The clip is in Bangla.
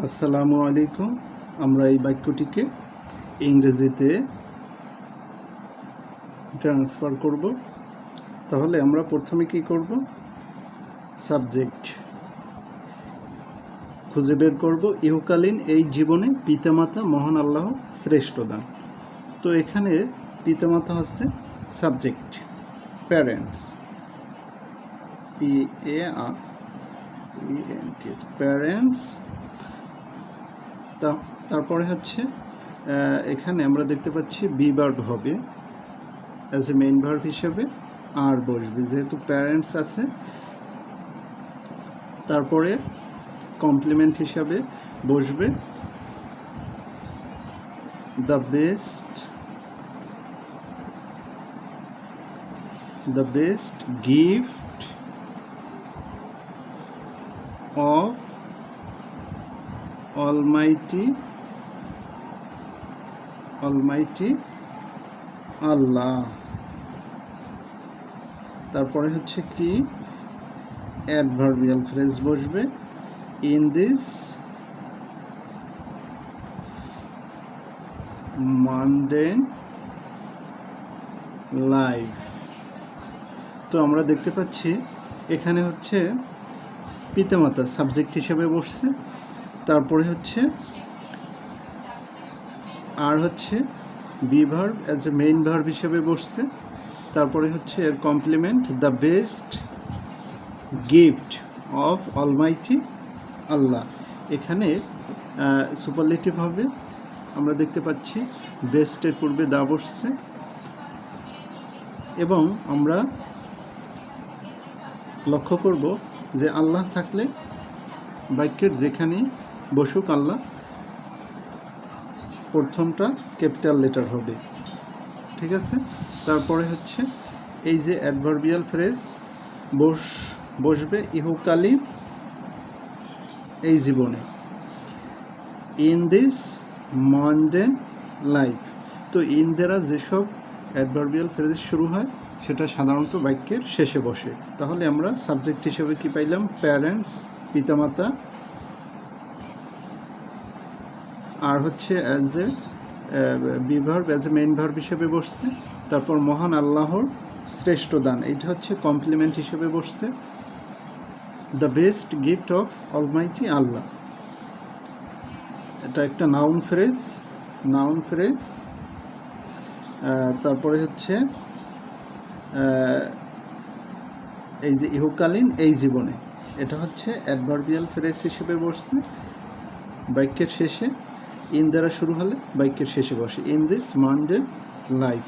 আসসালামু আলাইকুম। আমরা এই বাক্যটিকে ইংরেজিতে ট্রান্সফার করব। তাহলে আমরা প্রথমে কি করব? সাবজেক্ট খুঁজে বের করব। ইহকালীন এই জীবনে পিতামাতা মহান আল্লাহ শ্রেষ্ঠ দান। তো এখানে পিতামাতা হচ্ছে subject parents P A R parents তারপরে হচ্ছে এখানে আমরা দেখতে পাচ্ছি বি ভার্ব হবে অ্যাজ এ মেইন ভার্ব হিসেবে, আর বসবে। যেহেতু প্যারেন্টস আছে, তারপরে কমপ্লিমেন্ট হিসাবে বসবে the best the best gift of almighty almighty Allah তারপরে হচ্ছে কি? অ্যাডভার্বিয়াল ফ্রেজ বসবে। ইন দিস মানডেন লাইফ তো আমরা দেখতে পাচ্ছি, এখানে হচ্ছে পিতামাতা সাবজেক্ট হিসেবে বসছে। তারপরে হচ্ছে আর হচ্ছে be verb as a main verb হিসেবে বসছে। তারপরে হচ্ছে এর complement the best gift of almighty Allah এখানে সুপারলেটিভ হবে। আমরা দেখতে পাচ্ছি বেস্টের পূর্বে দা বসছে। এবং আমরা লক্ষ্য করব যে আল্লাহ থাকলে বাক্যের যেখানে বসুক আল্লাহ। প্রথমটা ক্যাপিটাল লেটার হবে। ঠিক আছে? তারপরে হচ্ছে এই যে অ্যাডভার্বিয়াল ফ্রেজ বস, বসবে ইহুকালীন এই জীবনে। ইন দিস মন্ডেন লাইফ তো ইন দ্বারা যেসব অ্যাডভার্বিয়াল ফ্রেজ শুরু হয়, সেটা সাধারণত বাক্যের শেষে বসে। তাহলে আমরা সাবজেক্ট হিসেবে কি পাইলাম? প্যারেন্টস পিতামাতা আর হচ্ছে as a be verb as a main verb হিসেবে বসছে। তারপর মহান আল্লাহর শ্রেষ্ঠ দান, এইটা হচ্ছে কমপ্লিমেন্ট হিসেবে বসছে। The best gift of almighty Allah এটা একটা নাউন ফ্রেজ নাউন ফ্রেজ তারপরে হচ্ছে এই যে ইহকালীন, এই জীবনে। এটা হচ্ছে অ্যাডভার্বিয়াল ফ্রেজ হিসেবে বসছে। বাক্যের শেষে। ইন দ্বারা শুরু হলে বাক্যের শেষে বসে ইন দিস মানডে লাইফ